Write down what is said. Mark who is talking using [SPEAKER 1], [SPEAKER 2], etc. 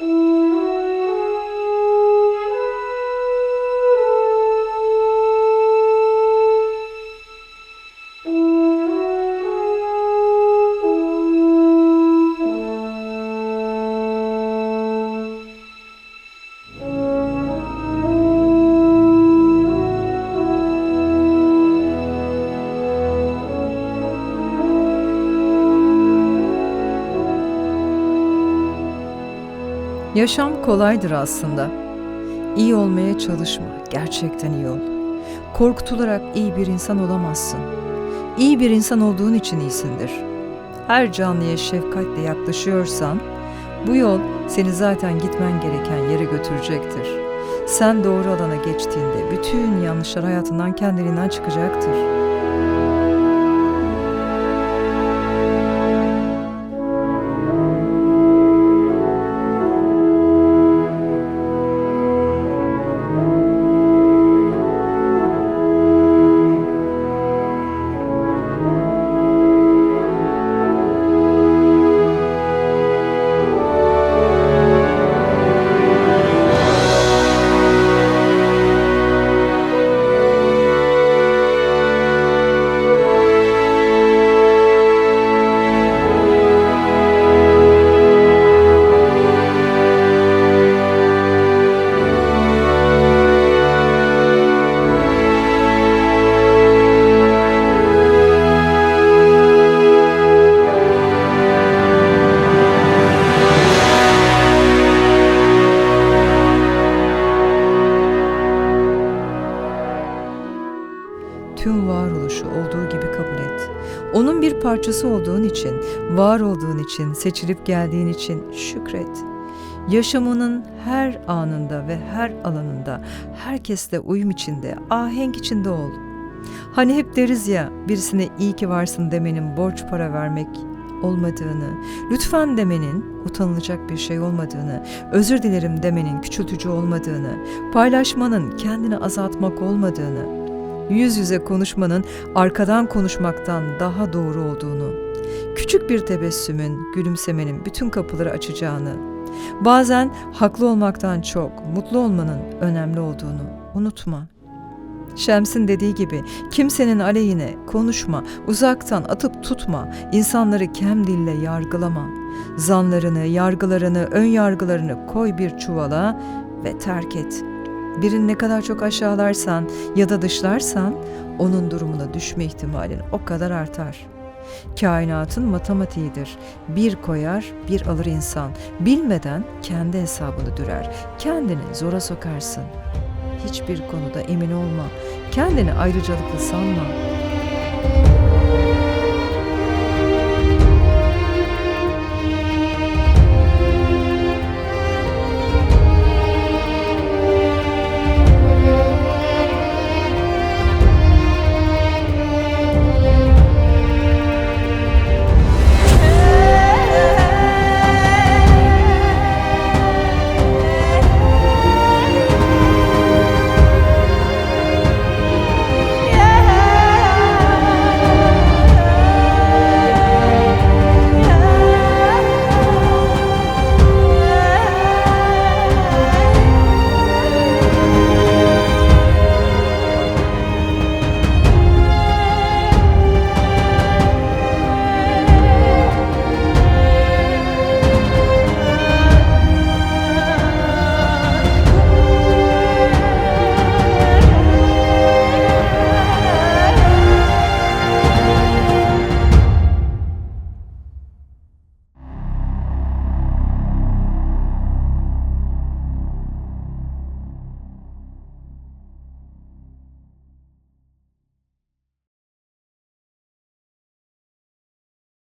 [SPEAKER 1] Mm-hmm. Yaşam kolaydır aslında. İyi olmaya çalışma, gerçekten iyi ol. Korkutularak iyi bir insan olamazsın. İyi bir insan olduğun için iyisindir. Her canlıya şefkatle yaklaşıyorsan, bu yol seni zaten gitmen gereken yere götürecektir. Sen doğru alana geçtiğinde bütün yanlışlar hayatından kendiliğinden çıkacaktır. Tüm varoluşu olduğu gibi kabul et. Onun bir parçası olduğun için, var olduğun için, seçilip geldiğin için şükret. Yaşamının her anında ve her alanında herkesle uyum içinde, ahenk içinde ol. Hani hep deriz ya birisine iyi ki varsın demenin borç para vermek olmadığını, lütfen demenin utanılacak bir şey olmadığını, özür dilerim demenin küçültücü olmadığını, paylaşmanın kendini azaltmak olmadığını, yüz yüze konuşmanın arkadan konuşmaktan daha doğru olduğunu, küçük bir tebessümün, gülümsemenin bütün kapıları açacağını, bazen haklı olmaktan çok mutlu olmanın önemli olduğunu unutma. Şems'in dediği gibi kimsenin aleyhine konuşma, uzaktan atıp tutma, insanları kem dille yargılama. Zanlarını, yargılarını, ön yargılarını koy bir çuvala ve terk et.'' Birini ne kadar çok aşağılarsan ya da dışlarsan onun durumuna düşme ihtimalin o kadar artar. Kainatın matematiğidir. Bir koyar, bir alır insan. Bilmeden kendi hesabını dürer. Kendini zora sokarsın. Hiçbir konuda emin olma. Kendini ayrıcalıklı sanma.